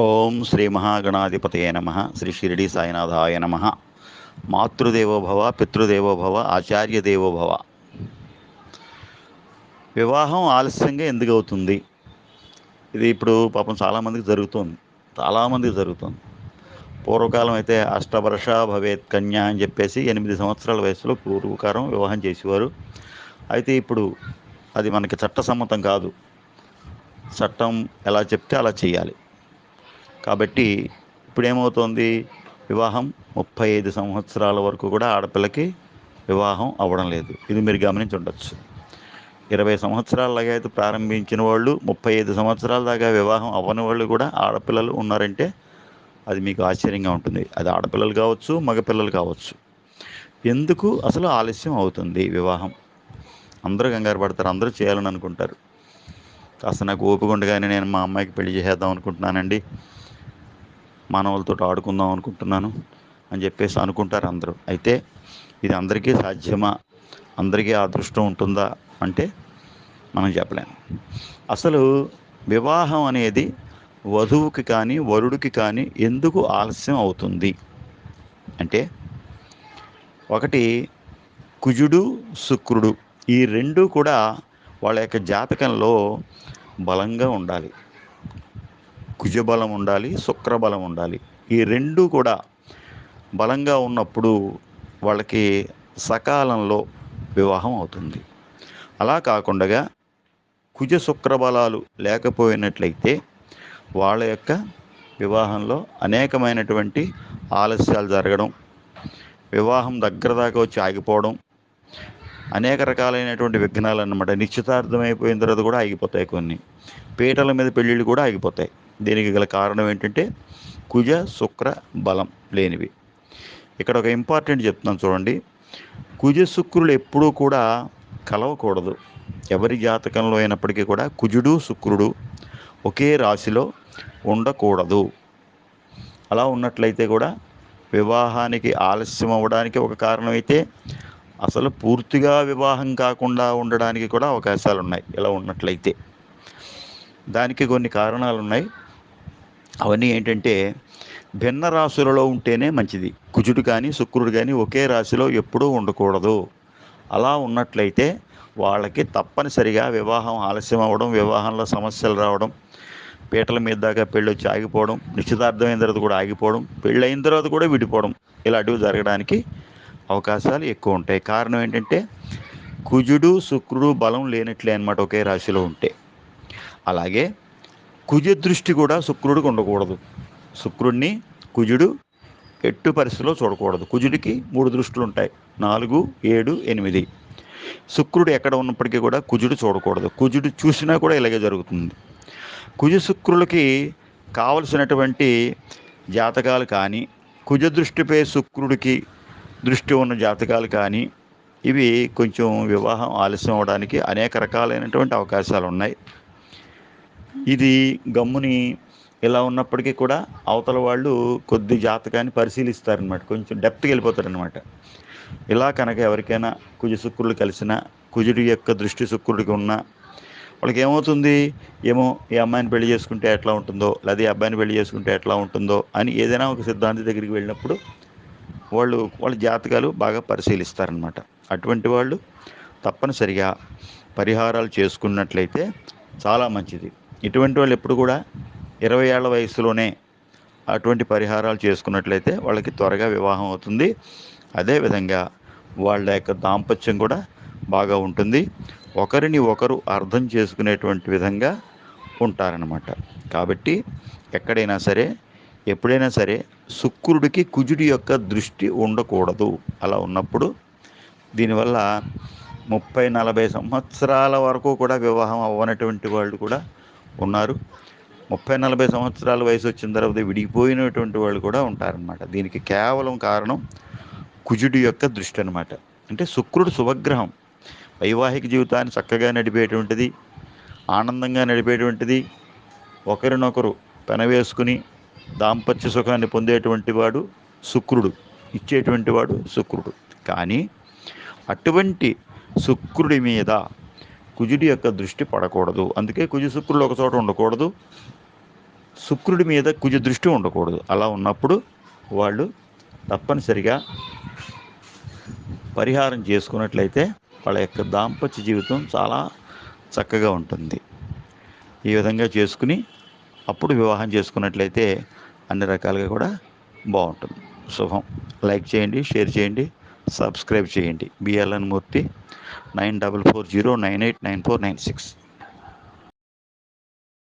ఓం శ్రీ మహాగణాధిపతయ నమ. శ్రీ షిరిడి సాయినాథాయ నమ. మాతృదేవోభవ పితృదేవోభవ ఆచార్యదేవోభవ. ఆచార్య వివాహం ఆలస్యంగా ఎందుకు అవుతుంది? ఇది ఇప్పుడు పాపం చాలామందికి జరుగుతుంది. చాలామందికి జరుగుతుంది. పూర్వకాలం అయితే అష్టవర్ష భవేత్ కన్య అని చెప్పేసి ఎనిమిది సంవత్సరాల వయసులో పూర్వకారం వివాహం చేసేవారు. అయితే ఇప్పుడు అది మనకి చట్టసమ్మతం కాదు. చట్టం ఎలా చెప్తే అలా చేయాలి. కాబట్టి ఇప్పుడేమవుతోంది? వివాహం ముప్పై ఐదు సంవత్సరాల వరకు కూడా ఆడపిల్లకి వివాహం అవ్వడం లేదు. ఇది మీరు గమనించి ఉండొచ్చు ఇరవై సంవత్సరాలగా అయితే ప్రారంభించిన వాళ్ళు ముప్పై ఐదు సంవత్సరాల దాకా వివాహం అవ్వని వాళ్ళు కూడా ఆడపిల్లలు ఉన్నారంటే అది మీకు ఆశ్చర్యంగా ఉంటుంది. అది ఆడపిల్లలు కావచ్చు మగపిల్లలు కావచ్చు. ఎందుకు అసలు ఆలస్యం అవుతుంది వివాహం? అందరూ కంగారు పడతారు అందరూ చేయాలని అనుకుంటారు. కాస్త నాకు ఓపిక ఉండగానే నేను మా అమ్మాయికి పెళ్ళి చేసేద్దాం అనుకుంటున్నానండి. మానవులతో ఆడుకుందాం అనుకుంటున్నాను అని చెప్పేసి అనుకుంటారు అందరూ. అయితే ఇది అందరికీ సాధ్యమా? అందరికీ అదృష్టం ఉంటుందా అంటే మనం చెప్పలేము అసలు వివాహం అనేది వధువుకి కానీ వరుడికి కానీ ఎందుకు ఆలస్యం అవుతుంది? అంటే ఒకటి కుజుడు శుక్రుడు ఈ రెండు కూడా వాళ్ళ యొక్క జాతకంలో బలంగా ఉండాలి. కుజబలం ఉండాలి శుక్రబలం ఉండాలి. ఈ రెండు కూడా బలంగా ఉన్నప్పుడు వాళ్ళకి సకాలంలో వివాహం అవుతుంది. అలా కాకుండా కుజ శుక్రబలాలు లేకపోయినట్లయితే వాళ్ళ యొక్క వివాహంలో అనేకమైనటువంటి ఆలస్యాలు జరగడం వివాహం దగ్గర దాకా వచ్చి ఆగిపోవడం అనేక రకాలైనటువంటి విఘ్నాలు అన్నమాట నిశ్చితార్థం అయిపోయిన తర్వాత కూడా ఆగిపోతాయి కొన్ని. పీటల మీద పెళ్ళిళ్ళు కూడా ఆగిపోతాయి. దీనికి గల కారణం ఏంటంటే కుజ శుక్ర బలం లేనివి. ఇక్కడ ఒక ఇంపార్టెంట్ చెప్తున్నాను చూడండి. కుజ శుక్రులు ఎప్పుడూ కూడా కలవకూడదు. ఎవరి జాతకంలో అయినప్పటికీ కూడా కుజుడు శుక్రుడు ఒకే రాశిలో ఉండకూడదు. అలా ఉన్నట్లయితే కూడా వివాహానికి ఆలస్యం అవ్వడానికి ఒక కారణం అయితే అసలు పూర్తిగా వివాహం కాకుండా ఉండడానికి కూడా అవకాశాలు ఉన్నాయి ఇలా ఉన్నట్లయితే దానికి కొన్ని కారణాలు ఉన్నాయి అవన్నీ ఏంటంటే భిన్న రాశులలో ఉంటేనే మంచిది. కుజుడు కానీ శుక్రుడు కానీ ఒకే రాశిలో ఎప్పుడూ ఉండకూడదు. అలా ఉన్నట్లయితే వాళ్ళకి తప్పనిసరిగా వివాహం ఆలస్యం అవ్వడం వివాహంలో సమస్యలు రావడం పీటల మీద దాకా పెళ్ళి వచ్చి ఆగిపోవడం నిశ్చితార్థమైన తర్వాత కూడా ఆగిపోవడం పెళ్ళి అయిన తర్వాత కూడా విడిపోవడం ఇలాంటివి జరగడానికి అవకాశాలు ఎక్కువ ఉంటాయి. కారణం ఏంటంటే కుజుడు శుక్రుడు బలం లేనట్లే అనమాట ఒకే రాశిలో ఉంటే. అలాగే కుజ దృష్టి కూడా శుక్రుడికి ఉండకూడదు. శుక్రుడిని కుజుడు ఎట్టు పరిస్థితిలో చూడకూడదు. కుజుడికి మూడు దృష్టిలు ఉంటాయి. నాలుగు ఏడు ఎనిమిది. శుక్రుడు ఎక్కడ ఉన్నప్పటికీ కూడా కుజుడు చూడకూడదు. కుజుడు చూసినా కూడా ఇలాగే జరుగుతుంది. కుజ శుక్రులకి కావలసినటువంటి జాతకాలు కానీ కుజ దృష్టిపై శుక్రుడికి దృష్టి ఉన్న జాతకాలు కానీ ఇవి కొంచెం వివాహం ఆలస్యం అవడానికి అనేక రకాలైనటువంటి అవకాశాలు ఉన్నాయి. ఇది గమ్ముని ఇలా ఉన్నప్పటికీ కూడా అవతల వాళ్ళు కొద్ది జాతకాన్ని పరిశీలిస్తారనమాట కొంచెం డెప్త్కి వెళ్ళిపోతారనమాట ఇలా కనుక ఎవరికైనా కుజ శుక్రులు కలిసినా కుజుడి యొక్క దృష్టి శుక్రుడికి ఉన్నా వాళ్ళకి ఏమవుతుంది? ఏమో ఈ అమ్మాయిని పెళ్ళి చేసుకుంటే ఎట్లా ఉంటుందో లేదా ఈ అబ్బాయిని పెళ్ళి చేసుకుంటే ఎట్లా ఉంటుందో అని ఏదైనా ఒక సిద్ధాంతి దగ్గరికి వెళ్ళినప్పుడు వాళ్ళు వాళ్ళ జాతకాలు బాగా పరిశీలిస్తారనమాట అటువంటి వాళ్ళు తప్పనిసరిగా పరిహారాలు చేసుకున్నట్లయితే చాలా మంచిది. ఇటువంటి వాళ్ళు ఎప్పుడు కూడా ఇరవై ఏళ్ళ వయసులోనే అటువంటి పరిహారాలు చేసుకున్నట్లయితే వాళ్ళకి త్వరగా వివాహం అవుతుంది. అదేవిధంగా వాళ్ళ యొక్క దాంపత్యం కూడా బాగా ఉంటుంది. ఒకరిని ఒకరు అర్థం చేసుకునేటువంటి విధంగా ఉంటారనమాట కాబట్టి ఎక్కడైనా సరే ఎప్పుడైనా సరే శుక్రుడికి కుజుడి యొక్క దృష్టి ఉండకూడదు. అలా ఉన్నప్పుడు దీనివల్ల ముప్పై నలభై సంవత్సరాల వరకు కూడా వివాహం అవ్వనటువంటి వాళ్ళు కూడా ఉన్నారు. ముప్పై నలభై సంవత్సరాల వయసు వచ్చిన తర్వాత విడిగిపోయినటువంటి వాళ్ళు కూడా ఉంటారనమాట దీనికి కేవలం కారణం కుజుడి యొక్క దృష్టి అనమాట అంటే శుక్రుడు శుభగ్రహం. వైవాహిక జీవితాన్ని చక్కగా నడిపేటువంటిది ఆనందంగా నడిపేటువంటిది ఒకరినొకరు పెనవేసుకుని దాంపత్య సుఖాన్ని పొందేటువంటి వాడు శుక్రుడు. ఇచ్చేటువంటి వాడు శుక్రుడు. కానీ అటువంటి శుక్రుడి మీద కుజుడి యొక్క దృష్టి పడకూడదు. అందుకే కుజు శుక్రులు ఒక చోట ఉండకూడదు. శుక్రుడి మీద కుజ దృష్టి ఉండకూడదు. అలా ఉన్నప్పుడు వాళ్ళు తప్పనిసరిగా పరిహారం చేసుకున్నట్లయితే వాళ్ళ యొక్క దాంపత్య జీవితం చాలా చక్కగా ఉంటుంది. ఈ విధంగా చేసుకుని అప్పుడు వివాహం చేసుకున్నట్లయితే అన్ని రకాలుగా కూడా బాగుంటుంది. శుభం. లైక్ చేయండి షేర్ చేయండి. సబ్స్క్రైబ్ చేయండి. BLN Murthy nine double four zero nine eight nine four nine six.